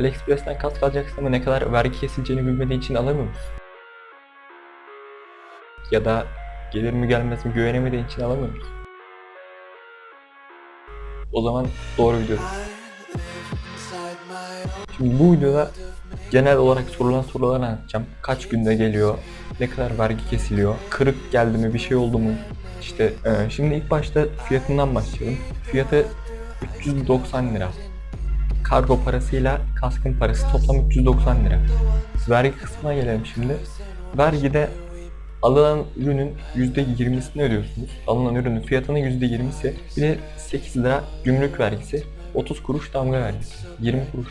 AliExpress'ten kask alacaksın ama ne kadar vergi kesileceğini bilmediğin için alamıyor musun? Ya da gelir mi gelmez mi güvenemediğin için alamıyor musun? O zaman doğru değil. Şimdi bu videoda genel olarak sorulan soruları anlatacağım. Kaç günde geliyor? Ne kadar vergi kesiliyor? Kırık geldi mi? Bir şey oldu mu? İşte e, şimdi ilk başta fiyatından başlayalım. Fiyatı 390 lira. Kargo parasıyla kaskın parası toplam 390 lira. Vergi kısmına gelelim şimdi. Vergide alınan ürünün %20'sini ödüyorsunuz. Alınan ürünün fiyatının %20'si. Bir de 8 lira gümrük vergisi. 30 kuruş damga vergisi. 20 kuruş.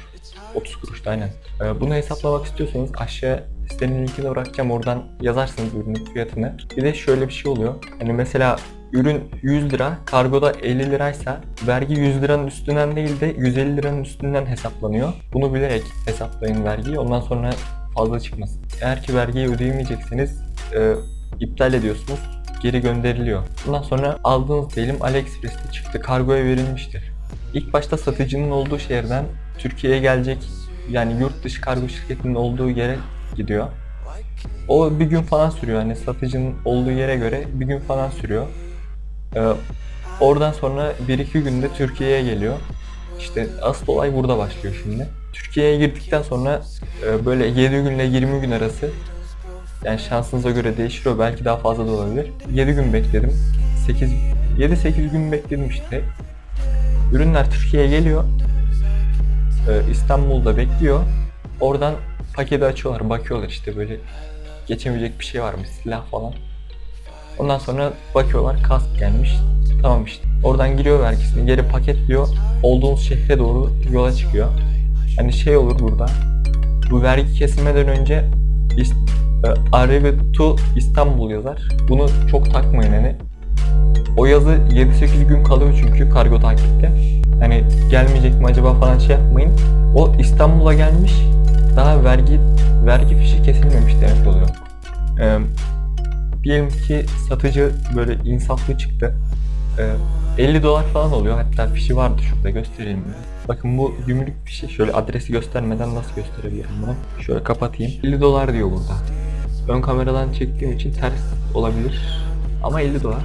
30 kuruş da aynen. Ee, bunu hesaplamak istiyorsanız aşağı sitenin linkini bırakacağım oradan yazarsınız ürünün fiyatını. Bir de şöyle bir şey oluyor. Hani mesela ürün 100 lira, kargoda 50 liraysa vergi 100 liranın üstünden değil de 150 liranın üstünden hesaplanıyor. Bunu bilerek hesaplayın vergiyi. Ondan sonra fazla çıkmasın. Eğer ki vergiyi ödeyemeyecekseniz e, iptal ediyorsunuz. Geri gönderiliyor. Bundan sonra aldığınız diyelim AliExpress'te çıktı. Kargoya verilmiştir. İlk başta satıcının olduğu şehirden Türkiye'ye gelecek yani yurt dışı kargo şirketinin olduğu yere gidiyor. O bir gün falan sürüyor. Hani satıcının olduğu yere göre bir gün falan sürüyor. Ee, oradan sonra 1-2 günde Türkiye'ye geliyor. İşte asıl olay burada başlıyor şimdi. Türkiye'ye girdikten sonra e, böyle 7 günle 20 gün arası yani şansınıza göre değişiyor. Belki daha fazla da olabilir. 7 gün bekledim. 8 7-8 gün bekledim işte. Ürünler Türkiye'ye geliyor. Ee, İstanbul'da bekliyor. Oradan paketi açıyorlar, bakıyorlar işte böyle geçemeyecek bir şey var mı, silah falan. Ondan sonra bakıyorlar kask gelmiş. Tamam işte. Oradan giriyor vergisini, geri paketliyor. Olduğunuz şehre doğru yola çıkıyor. Hani şey olur burada. Bu vergi kesilmeden önce İst- e, Arrive to İstanbul yazar. Bunu çok takmayın hani. O yazı 7-8 gün kalıyor çünkü kargo takipte. Hani gelmeyecek mi acaba falan şey yapmayın. O İstanbul'a gelmiş. Daha vergi vergi fişi kesilmemiş demek oluyor. Ee, diyelim ki satıcı böyle insaflı çıktı. Ee, 50 dolar falan oluyor. Hatta fişi vardı şurada göstereyim. Bakın bu gümrük fişi. Şöyle adresi göstermeden nasıl gösterebilirim bunu? Şöyle kapatayım. 50 dolar diyor burada. Ön kameradan çektiğim için ters olabilir. Ama 50 dolar.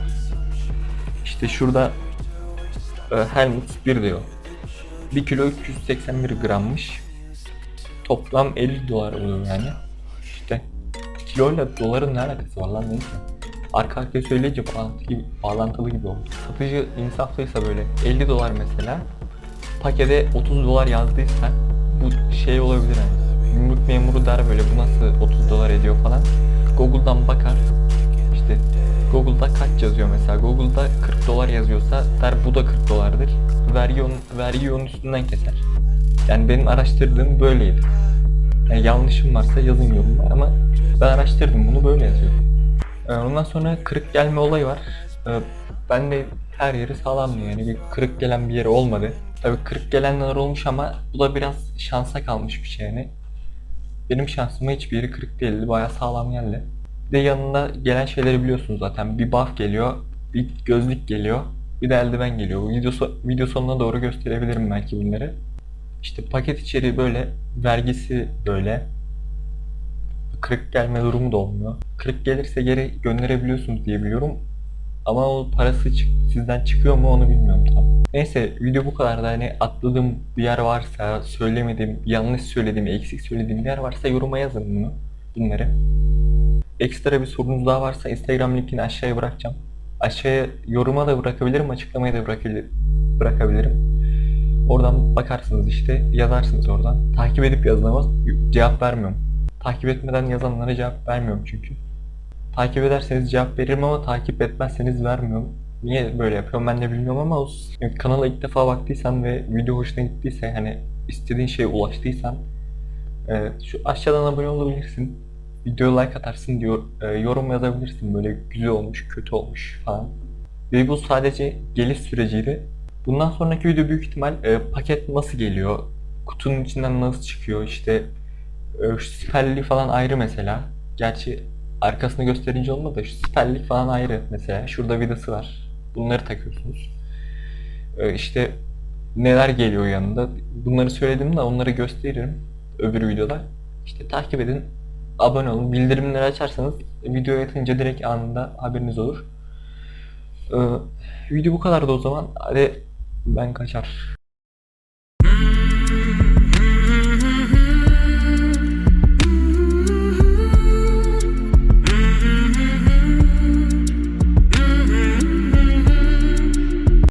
İşte şurada e, Helmut 1 diyor. 1 kilo 381 grammış. Toplam 50 dolar oluyor yani. İşte kiloyla doların ne alakası var lan neyse. Arka arkaya söyleyince bağlantı gibi, bağlantılı gibi oldu. Satıcı insaflıysa böyle 50 dolar mesela pakete 30 dolar yazdıysa bu şey olabilir hani. Gümrük memuru der böyle bu nasıl 30 dolar ediyor falan. Google'dan bakar. İşte Google'da kaç yazıyor mesela. Google'da 40 dolar yazıyorsa der bu da 40 dolardır. Vergi onun, vergi onun üstünden keser. Yani benim araştırdığım böyleydi. Yani yanlışım varsa yazın yorumlar ama ben araştırdım bunu böyle yazıyor. Ee, Ondan sonra kırık gelme olayı var. Ee, Ben de her yeri sağlamdı yani bir kırık gelen bir yeri olmadı. Tabii kırık gelenler olmuş ama bu da biraz şansa kalmış bir şey yani. Benim şansıma hiçbir yeri kırık değildi. Bayağı sağlam geldi. Bir de yanında gelen şeyleri biliyorsunuz zaten. Bir buff geliyor, bir gözlük geliyor, bir de eldiven geliyor. Video, so- video sonuna doğru gösterebilirim belki bunları. İşte paket içeriği böyle, vergisi böyle. Kırık gelme durumu da olmuyor. Kırık gelirse geri gönderebiliyorsunuz diye biliyorum. Ama o parası çık sizden çıkıyor mu onu bilmiyorum tam. Neyse video bu kadar da hani atladığım bir yer varsa, söylemediğim, yanlış söylediğim, eksik söylediğim bir yer varsa yoruma yazın bunu, bunları. Ekstra bir sorunuz daha varsa Instagram linkini aşağıya bırakacağım. Aşağıya yoruma da bırakabilirim, açıklamaya da bırakabilirim. Oradan bakarsınız işte, yazarsınız oradan. Takip edip yazın ama cevap vermiyorum. Takip etmeden yazanlara cevap vermiyorum çünkü. Takip ederseniz cevap veririm ama takip etmezseniz vermiyorum. Niye böyle yapıyorum ben de bilmiyorum ama olsun. Yani kanala ilk defa baktıysan ve video hoşuna gittiyse hani istediğin şeye ulaştıysan e, şu aşağıdan abone olabilirsin. Videoya like atarsın diyor, e, yorum yazabilirsin böyle güzel olmuş, kötü olmuş falan. Ve bu sadece geliş süreciydi. Bundan sonraki video büyük ihtimal e, paket nasıl geliyor, kutunun içinden nasıl çıkıyor işte e, şu siperlik falan ayrı mesela. Gerçi arkasını gösterince olmadı da şu siperlik falan ayrı mesela. Şurada vidası var. Bunları takıyorsunuz. E, işte neler geliyor yanında. Bunları söyledim de onları gösteririm öbür videoda. İşte takip edin, abone olun, bildirimleri açarsanız video yatınca direkt anında haberiniz olur. Ee, video bu kadardı o zaman. Hadi ben kaçar.